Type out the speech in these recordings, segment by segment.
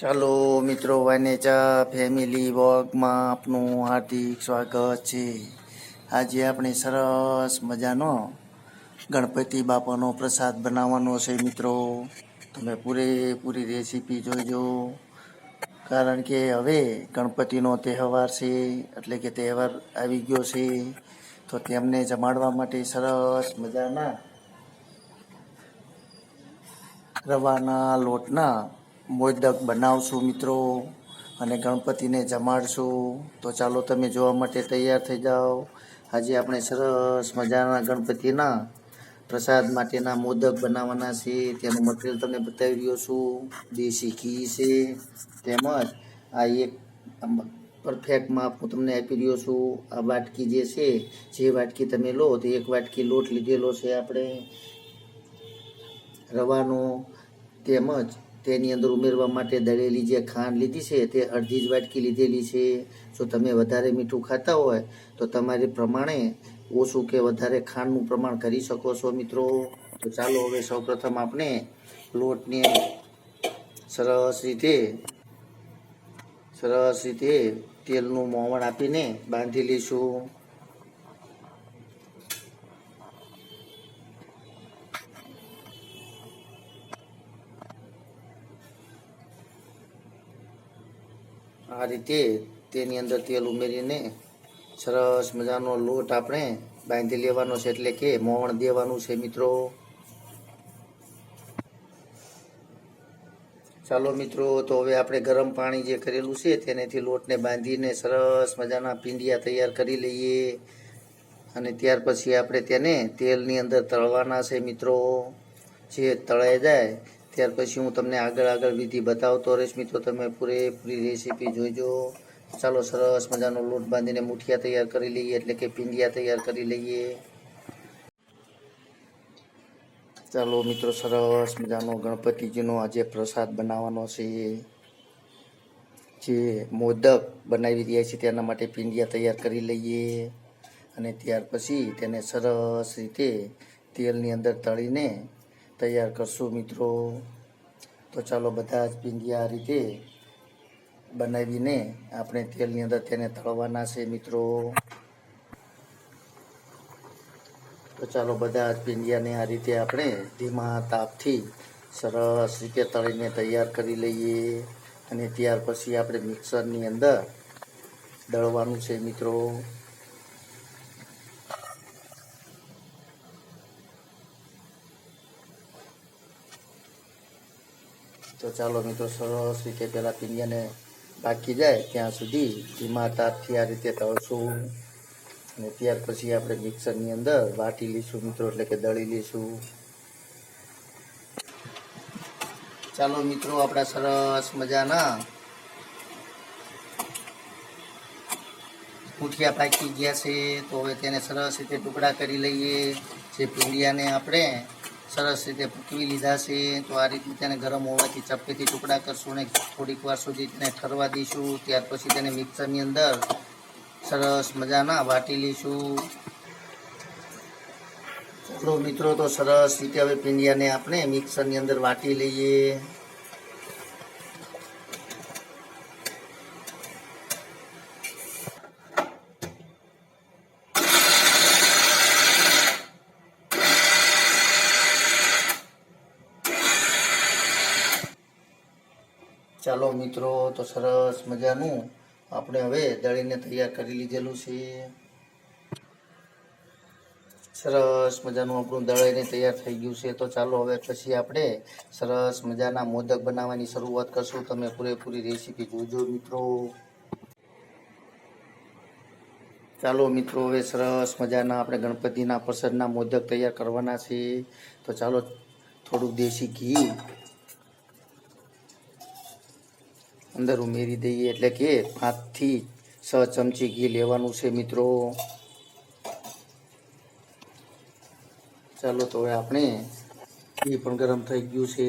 ચાલો મિત્રો, વાનેચા ફેમિલી વોગમાં આપનું હાર્દિક સ્વાગત છે. આજે આપણે સરસ મજાનો ગણપતિ બાપાનો પ્રસાદ બનાવવાનો છે મિત્રો. તમે પૂરેપૂરી રેસીપી જોઈજો. કારણ કે હવે ગણપતિનો તહેવાર છે, એટલે કે તહેવાર આવી ગયો છે. તો તેમને જમાડવા માટે સરસ મજાના રવાના લોટના મોદક બનાવશું મિત્રો અને ગણપતિને જમાડશું. તો ચાલો તમે જોવા માટે તૈયાર થઈ જાઓ. આજે આપણે સરસ મજાના ગણપતિના પ્રસાદ માટેના મોદક બનાવવાના છે. તેનું મટીરિયલ તમને બતાવી રહ્યો છું. દેશી ઘી છે. તેમજ આ એક પરફેક્ટ માપ હું તમને આપી રહ્યો છું. આ વાટકી જે છે, જે વાટકી તમે લો તો એક વાટકી લોટ લીધેલો છે આપણે. રવાનો તેમજ તેની અંદર ઉમેરવા માટે દળેલી જે ખાંડ લીધી છે, તે અડધી જ વાટકી લીધેલી છે. જો તમે વધારે મીઠું ખાતા હોય, તો તમારે પ્રમાણે ઓછું કે વધારે ખાંડનું પ્રમાણ કરી શકો છો મિત્રો. તો ચાલો હવે સૌપ્રથમ આપણે લોટને સરસ રીતે સરસ રીતે તેલનું મોવણ આપીને બાંધી લઈશું. આ રીતે તેની અંદર તેલ ઉમેરીને સરસ મજાનો લોટ આપણે બાંધી લેવાનો છે એટલે કે મોવણ દેવાનું છે મિત્રો. ચાલો મિત્રો, તો હવે આપણે ગરમ પાણી જે કરેલું છે તેનેથી લોટને બાંધીને સરસ મજાના પીંડિયા તૈયાર કરી લઈએ. અને ત્યાર પછી આપણે તેને તેલની અંદર તળવાના છે મિત્રો. જે તળાઈ જાય ત્યાર પછી હું તમને આગળ આગળ વિધિ બતાવતો રહીશ. મિત્રો, તમે પૂરેપૂરી રેસીપી જોઈજો. ચાલો, સરસ મજાનો લોટ બાંધીને મુઠિયા તૈયાર કરી લઈએ, એટલે કે પીંડિયા તૈયાર કરી લઈએ. ચાલો, મિત્રો, સરસ મજાનો ગણપતિજીનો આજે પ્રસાદ બનાવવાનો છે. જે મોદક બનાવી રહ્યા છે, તેના માટે પીંડિયા તૈયાર કરી લઈએ. અને ત્યાર પછી તેને સરસ રીતે તેલની અંદર તળીને તૈયાર કરશું, મિત્રો. તો ચાલો બધા જ પીંડિયા આ રીતે બનાવીને આપણે તેલની અંદર તેને તળવાના છે મિત્રો. તો ચાલો બધા જ પીંડિયાને આ રીતે આપણે ધીમા તાપથી સરસ રીતે તળીને તૈયાર કરી લઈએ. અને ત્યાર પછી આપણે મિક્સરની અંદર દળવાનું છે મિત્રો. તો ચાલો મિત્રો, સરસ રીતે પહેલાં પીંડિયાને પાકી જાય ત્યાં સુધી ધીમા તાપથી આ રીતે તળશું. અને ત્યાર પછી આપણે મિક્સરની અંદર વાટી લઈશું મિત્રો, એટલે કે દળી લઈશું. ચાલો મિત્રો, આપણા સરસ મજાના પૂઠિયા પાકી ગયા છે. તો હવે તેને સરસ રીતે ટુકડા કરી લઈએ. જે પીંડિયાને આપણે સરસ રીતે ભૂકવી લીધા છે. તો આ રીતે તેને ગરમ હોવાથી ચપટીથી ટુકડા કરશું અને થોડીક વાર સુધી તેને ઠરવા દઈશું. ત્યાર પછી તેને મિક્સરની અંદર સરસ મજાના વાટી લઈશું. ચાલો મિત્રો, તો સરસ રીતે હવે પીંડિયાને આપણે મિક્સરની અંદર વાટી લઈએ. ચાલો મિત્રો, તો સરસ મજાનું. આપણે હવે દળીને તૈયાર કરી લીધેલું છે. સરસ મજાનું આપણું દળાઈને તૈયાર થઈ ગયું છે. તો ચાલો હવે પછી આપણે સરસ મજાના મોદક બનાવવાની શરૂઆત કરશું. તમે પૂરેપૂરી રેસીપી જોજો મિત્રો. ચાલો મિત્રો, હવે સરસ મજાના આપણે ગણપતિના પ્રસાદના મોદક તૈયાર કરવાના છે. તો ચાલો થોડુંક દેશી ઘી અંદર ઉમેરી દઈએ એટલે કે પાંચથી છ ચમચી ઘી લેવાનું છે મિત્રો. ચાલો તો હવે આપણે ઘી પણ ગરમ થઈ ગયું છે.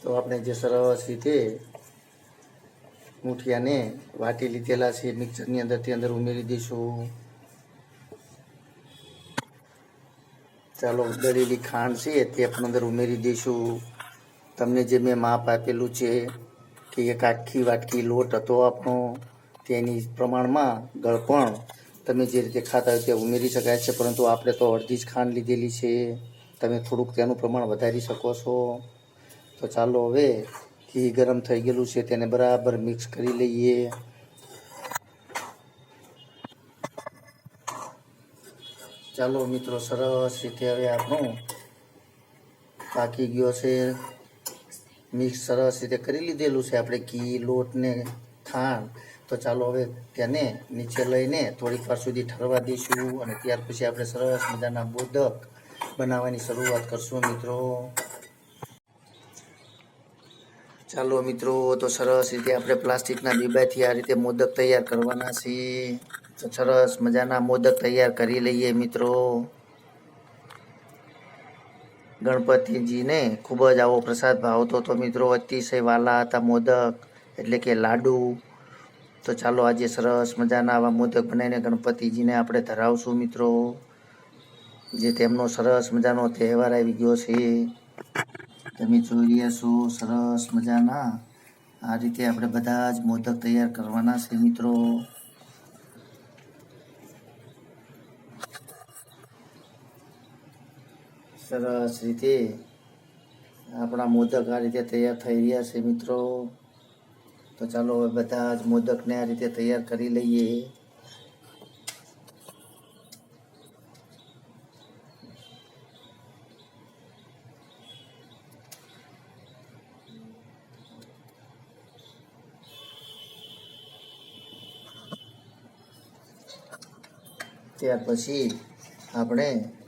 તો આપણે જે સરસ રીતે મુઠિયાને વાટી લીધેલા છે, મિક્સરની અંદર તે અંદર ઉમેરી દઈશું. ચાલો, દળેલી ખાંડ છે તે પણ અંદર ઉમેરી દઈશું. તમને જે મેં માપ આપેલું છે કે એક આખી વાટકી લોટ હતો આપણો, તેની પ્રમાણમાં ગળપણ તમે જે રીતે ખાતા હોય તે ઉમેરી શકાય છે, પરંતુ આપણે તો અડધી જ ખાંડ લીધેલી છે. તમે થોડુંક તેનું પ્રમાણ વધારી શકો છો. તો ચાલો હવે ઘી ગરમ થઈ ગયેલું છે, તેને બરાબર મિક્સ કરી લઈએ. ચાલો મિત્રો, સરસ રીતે હવે આપણું પાકી ગયો છે. મિક્સ સરસ રીતે કરી લીધેલું છે. આપણે ઘી, લોટ ને ખાંડ તો ચાલો હવે તેને નીચે લઈને થોડીક વાર સુધી ઠરવા દઈશું અને ત્યાર પછી આપણે સરસ મજાના મોદક બનાવવાની શરૂઆત કરશું મિત્રો. ચાલો મિત્રો, તો સરસ રીતે આપણે પ્લાસ્ટિકના બીબાથી આ રીતે મોદક તૈયાર કરવાના છીએ. તો સરસ મજાના મોદક તૈયાર કરી લઈએ મિત્રો. ગણપતિજીને ખૂબ જ આવો પ્રસાદ ભાવતો હતો. મિત્રો, અતિશય વાલા હતા, મોદક, એટલે કે લાડુ. તો ચાલો આજે સરસ મજાના આવા મોદક બનાવીને ગણપતિજીને આપણે ધરાવશું, મિત્રો. જે તેમનો સરસ મજાનો તહેવાર આવી ગયો છે. તમે જોઈ રહ્યા છો, સરસ મજાના. આ રીતે આપણે બધા જ મોદક તૈયાર કરવાના છે, મિત્રો. સરસ રીતે આપણા મોદક આ રીતે તૈયાર થઈ રહ્યા છે મિત્રો. તો ચાલો હવે બધા જ મોદકને આ રીતે તૈયાર કરી લઈએ. ત્યાર પછી આપણે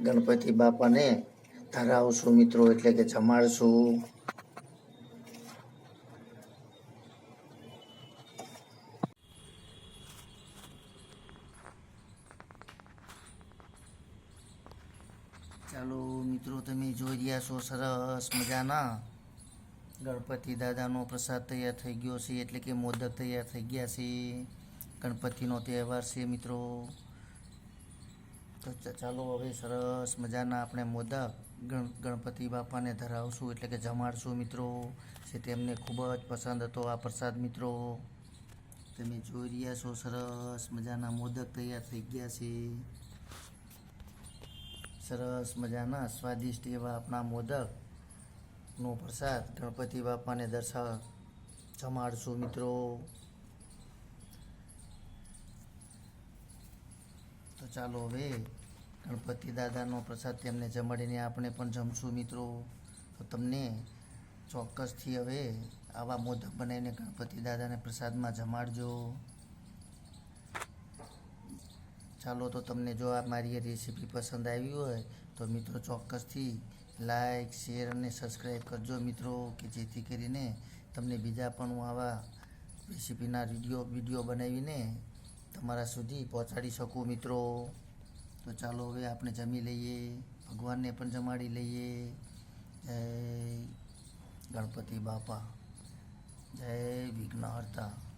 ગણપતિ બાપાને ધરાવશું મિત્રો, એટલે કે જમાડશું. ચાલો મિત્રો, તમે જોઈ રહ્યા છો સરસ મજાના. ગણપતિ દાદાનો પ્રસાદ તૈયાર થઈ ગયો છે, એટલે કે મોદક તૈયાર થઈ ગયા છે. ગણપતિનો તહેવાર છે મિત્રો. તો ચાલો હવે સરસ મજાના આપણે મોદક ગણ, ગણપતિ બાપાને ધરાવશું, એટલે કે જમાડશું મિત્રો, જે તેમને ખૂબ જ પસંદ હતો આ પ્રસાદ મિત્રો. તમે જોઈ રહ્યા છો સરસ મજાના મોદક તૈયાર થઈ ગયા છે. સરસ મજાના સ્વાદિષ્ટ એવા આપણા મોદકનો પ્રસાદ ગણપતિ બાપાને દર્શાવ જમાડશું મિત્રો. તો ચાલો હવે ગણપતિ દાદાનો પ્રસાદ તેમને જમાડીને આપણે પણ જમશું મિત્રો. તો તમને ચોક્કસથી હવે આવા મોદક બનાવીને ગણપતિ દાદાને પ્રસાદમાં જમાડજો. ચાલો તો તમને જો આ મારી રેસીપી પસંદ આવી હોય તો મિત્રો ચોક્કસથી લાઈક શેર અને સબસ્ક્રાઈબ કરજો મિત્રો, કે જેથી કરીને તમને બીજા પણ હું આવા રેસીપીના વીડિયો વીડિયો બનાવીને તમારા સુધી પહોંચાડી શકું મિત્રો? તો ચાલો હવે આપણે જમી લઈએ, ભગવાનને પણ જમાડી લઈએ. જય ગણપતિ બાપા. જય વિઘ્નહર્તા.